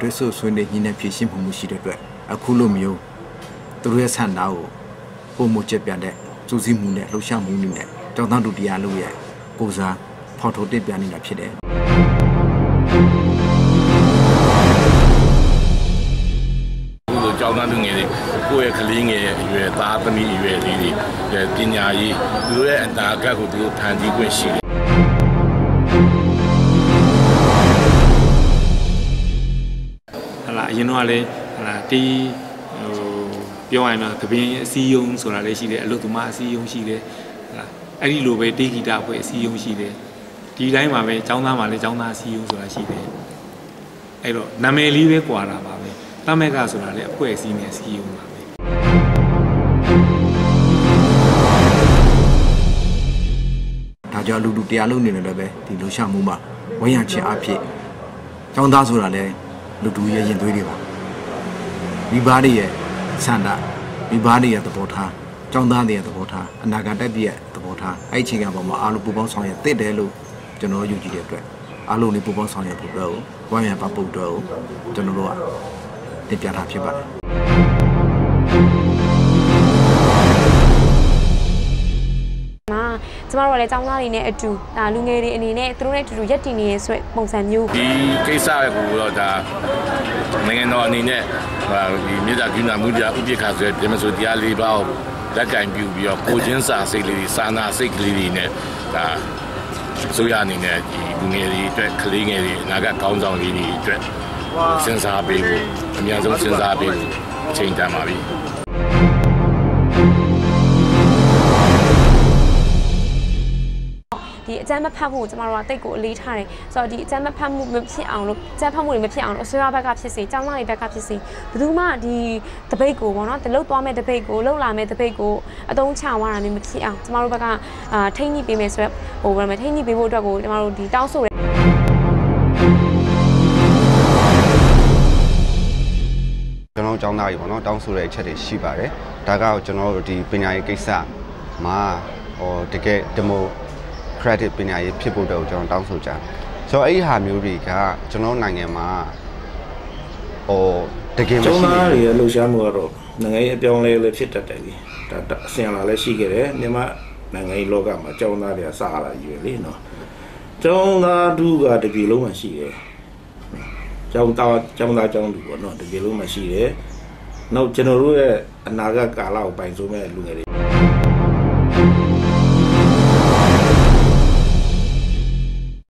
တွဲဆိုဆွေးနွေးညီနဲ့ဖြည့်ရှင်းမှုမှုရှိတဲ့အတွက်အခုလိုမျိုးသူတို့ရဲ့ဆန္ဒကိုပုံမချက်ပြတဲ့စူးစီးမှုနဲ့လှုပ်ရှားမှုနည်းနဲ့တောင်းတတူတရားလို့ရဲ့ကိုစားဖော်ထုတ်တင်ပြနေတာဖြစ်တယ်အခုလိုကြောင်းသားလူငယ်တွေကိုယ့်ရဲ့ကလေးငယ်ရဲ့အရွယ်သားသမီးအရွယ်လေးတွေရဲ့ပညာရေးသူတို့ရဲ့အနာဂတ်ကိုသူတို့ဖန်တီးခွင့်ရှိတယ် ရင်တော့ကလည်းဟလာတီးဟိုပြောရရင်တော့သပင်းအစည်းအရုံးဆိုတာလည်းရှိတယ်အလုတ်သမားအစည်းအရုံးရှိတယ်ဟလာအဲ့ဒီလိုပဲတေးဂီတအဖွဲ့အစည်းအရုံးရှိတယ်ဒီတိုင်းမှာပဲចောင်းသားမှာလည်းចောင်းသားအစည်းအရုံးဆိုတာရှိတယ်အဲ့တော့နာမည်လေးပဲကွာတာပါပဲတမက်ကဆိုတာလည်းအဖွဲ့အစည်းနဲ့အစည်းအရုံးပါပဲ ဒါကြောင့်လူလူတရားလုံးနေတယ်လည်းပဲဒီလှုပ်ရှားမှုမှာဝိညာဉ်ချင်းအဖြစ်ចောင်းသားဆိုတာလည်း လူတူရဲ့ရင်သွေးတွေပါမိဘတွေရဲ့ဆန္ဒမိဘတွေရဲ့သဘောထားចောင်းသားတွေရဲ့သဘောထားအနာဂတ်တက်ပြည့်ရဲ့သဘောထားအဲ့ဒီအချိန်ကပေါ်မှာအားလုံးပူပေါင်းဆောင်ရွက်တစ်တယ်လို့ကျွန်တော်ယူကြည့်တဲ့အတွက်အားလုံးလေးပူပေါင်းဆောင်ရွက်ဖို့အတွက်ကိုဝိုင်းရံပပုတ်အတွက်ကိုကျွန်တော်တို့ကတင်ပြတာဖြစ်ပါတယ် ကျမတို့ကလည်းចောင်းသားတွေနဲ့အတူဒါလူငယ်တွေအနေနဲ့သူတို့နဲ့အတူတူရက်တည်နေရဆိုတဲ့ပုံစံမျိုးဒီကိစ္စကိုတော့ဒါနိုင်ငံတော်အနေနဲ့ဟာဒီမြေသာကင်းနာမှုပြဥပိ္ပခါဆိုတဲ့ဒီမဆိုတရားလေးပါကိုလက်ကင်ပြူပြီးတော့ကိုချင်းစာစိတ်လေးတွေစာနာစိတ်ကလေးတွေနဲ့ဒါဆိုရအနေနဲ့ဒီလူငယ်တွေအတွက်ကလေးငယ်တွေအနာဂတ်ကောင်းဆောင်လေးတွေအတွက်စဉ်းစားပေးဖို့အများဆုံးစဉ်းစားပေးဖို့အချိန်တန်ပါပြီ ဒီအကြမ်းမဖတ်မှုကိုကျမတို့ကတိတ်ကိုအလေးထားတယ်ဆိုတော့ဒီအကြမ်းမဖတ်မှုမဖြစ်အောင်လို့အကြမ်းဖတ်မှုတွေမဖြစ်အောင်လို့အစိုးရဘက်ကဖြစ်စေចောင်းသားတွေဘက်ကဖြစ်စေဘယ်သူမှဒီတပိတ်ကိုပေါ့နော်တလုတ်သွားမဲ့တပိတ်ကိုလှုပ်လာမဲ့တပိတ်ကိုအတုံးချသွားတာမျိုးမဖြစ်အောင်ကျမတို့ဘက်ကအာထိန်းညှိပေးမယ်ဆိုတော့ဟိုဘယ်လိုလဲထိန်းညှိပေးဖို့အတွက်ကိုကျမတို့ဒီတောင်းဆိုတယ်ကျွန်တော်တို့ចောင်းသားကြီးပေါ့နော်တောင်းဆိုတဲ့အချက်တွေရှိပါတယ်ဒါကကျွန်တော်တို့ဒီပညာရေးကိစ္စမှာဟိုတကယ်ဒီမို ကရက်တစ်ပညာရေးဖြစ်ဖို့တော့ကျွန်တော်တောင်းဆိုကြတယ်ဆိုတော့အဲ့ဒီဟာမျိုးတွေကကျွန်တော်နိုင်ငံမှာဟိုတကယ်မရှိကျောင်းသားဘူးတွေရဲ့လှုပ်ရှားမှုကတော့နိုင်ငံရေးအပြောင်းအလဲလည်းဖြစ်တတ်တယ်လေဒါဒါအစဉ်အလာလည်းရှိခဲ့တယ်မြန်မာနိုင်ငံရေးလောကမှာကျောင်းသားတွေကစလာယူရလေနော်ကျောင်းသားသူကတပြည်လုံးမှာရှိတယ်ကျောင်းသားကျောင်းသားကျောင်းသူပေါ့နော်တပြည်လုံးမှာရှိတယ်နောက်ကျွန်တော်တို့ရဲ့အနာဂတ်ကာလကိုပိုင်ဆိုမဲ့လူငယ်တွေ